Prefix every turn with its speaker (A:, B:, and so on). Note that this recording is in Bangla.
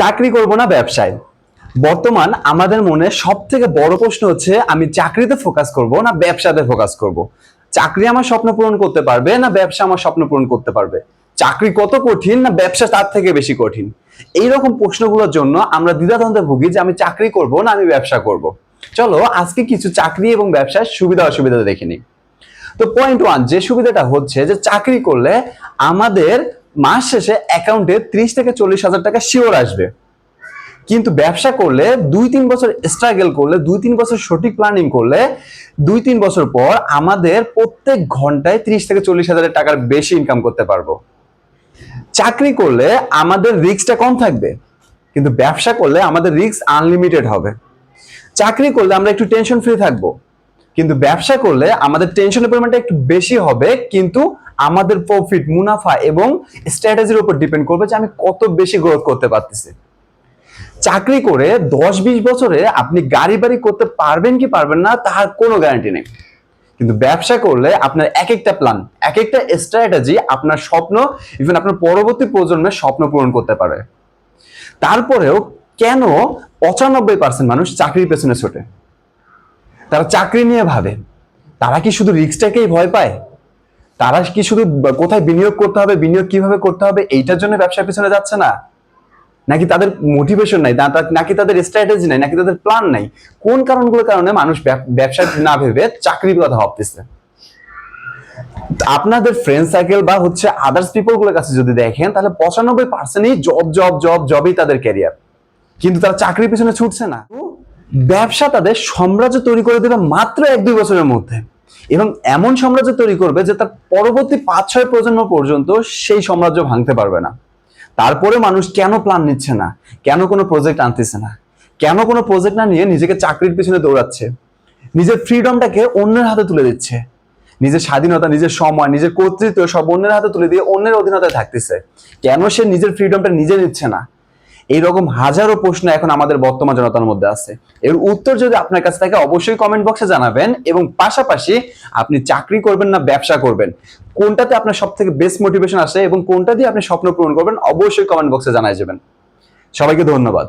A: চাকরি করব না ব্যবসায়? বর্তমান আমাদের মনে সব থেকে বড় প্রশ্ন হচ্ছে, আমি চাকরিতে ফোকাস করব না ব্যবসাতে ফোকাস করব? চাকরি আমার স্বপ্ন পূরণ করতে পারবে না ব্যবসা আমার স্বপ্ন পূরণ করতে পারবে? চাকরি কত কঠিন না ব্যবসা তার থেকে বেশি কঠিন? এইরকম প্রশ্নগুলোর জন্য আমরা দ্বিধাদ্বন্দ্বে ভুগি যে আমি চাকরি করব না আমি ব্যবসা করব। চলো, আজকে কিছু চাকরি এবং ব্যবসার সুবিধা অসুবিধা দেখে নিই। তো পয়েন্ট ওয়ান যে সুবিধাটা হচ্ছে যে চাকরি করলে আমাদের মাস শেষে অ্যাকাউন্টে ত্রিশ থেকে চল্লিশ হাজার টাকা শিওর আসবে। কিন্তু ব্যবসা করলে দুই তিন বছর স্ট্রাগল করলে, দুই তিন বছর সঠিক প্ল্যানিং করলে, দুই তিন বছর পর আমাদের প্রত্যেক ঘন্টায় ত্রিশ থেকে চল্লিশ হাজার টাকার বেশি ইনকাম করতে পারব। চাকরি করলে আমাদের রিস্কটা কম থাকবে, কিন্তু ব্যবসা করলে আমাদের রিস্ক আনলিমিটেড হবে। চাকরি করলে আমরা একটু টেনশন ফ্রি থাকব, কিন্তু ব্যবসা করলে আমাদের টেনশনের পরিমাণটা একটু বেশি হবে, কিন্তু আমাদের প্রফিট মুনাফা এবং স্ট্র্যাটেজির উপর ডিপেন্ড করবে যে আমি কত বেশি গ্রোথ করতে পারতেছি। চাকরি করে দশ বিশ বছরে আপনি গাড়ি বাড়ি করতে পারবেন কি পারবেন না, তার কোনো গ্যারান্টি নেই। কিন্তু ব্যবসা করলে আপনার এক একটা প্ল্যান এক একটা স্ট্র্যাটেজি আপনার স্বপ্ন ইভেন আপনার পরবর্তী প্রজন্মের স্বপ্ন পূরণ করতে পারে। তারপরেও কেন পঁচানব্বই পার্সেন্ট মানুষ চাকরির পেছনে ছোটে? তারা চাকরি নিয়ে ভাবে। তারা কি শুধু রিক্সটাকেই ভয় পায়? তারা কি শুধু কোথায় বিনিয়োগ করতে হবে, বিনিয়োগ কীভাবে করতে হবে, এইটার জন্য ব্যবসার পেছনে যাচ্ছে না? নাকি তাদের মোটিভেশন নাই নাকি তাদের স্ট্র্যাটেজি নাই, নাকি তাদের প্ল্যান নাই? কোন কারণগুলোর কারণে মানুষ ব্যব- ব্যবসা না ভেবে চাকরির কথা ভাবতেছে? আপনাদের ফ্রেন্ড সার্কেল বা হচ্ছে আদার্স পিপলগুলোর কাছে যদি দেখেন, তাহলে পঁচানব্বই পার্সেন্টই জব জব জব জবই তাদের ক্যারিয়ার কিন্তু তারা চাকরির পিছনে ছুটছে না। ব্যবসা তাদের সাম্রাজ্য তৈরি করে দেবে মাত্র এক দুই বছরের মধ্যে। এবং এমন সাম্রাজ্য তৈরি করবে যে তার পরবর্তী পাঁচ ছয় প্রজন্ম পর্যন্ত সেই সাম্রাজ্য ভাঙতে পারবে না। তারপরে মানুষ কেন প্ল্যান নিচ্ছে না? কেন কোনো প্রজেক্ট আনতেছে না? কেন কোনো প্রজেক্ট না নিয়ে নিজেকে চাকরির পিছনে দৌড়াচ্ছে? নিজের ফ্রিডমটাকে অন্যের হাতে তুলে দিচ্ছে। নিজের স্বাধীনতা, নিজের সময়, নিজের কর্তৃত্ব সব অন্যের হাতে তুলে দিয়ে অন্যের অধীনতায় থাকতেছে। কেন সে নিজের ফ্রিডমটা নিজে নিচ্ছে না? এইরকম হাজারো প্রশ্ন এখন আমাদের বর্তমান জনতার মধ্যে আছে। এর উত্তর যদি আপনার কাছে থাকে, অবশ্যই কমেন্ট বক্সে জানাবেন এবং পাশাপাশি আপনি চাকরি করবেন না, ব্যবসা করবেন। কোনটাতে আপনার সব থেকে বেস্ট মোটিভেশন আসে এবং কোনটা দিয়ে আপনি স্বপ্ন পূরণ করবেন, অবশ্যই কমেন্ট বক্সে জানাই যাবেন। সবাইকে ধন্যবাদ।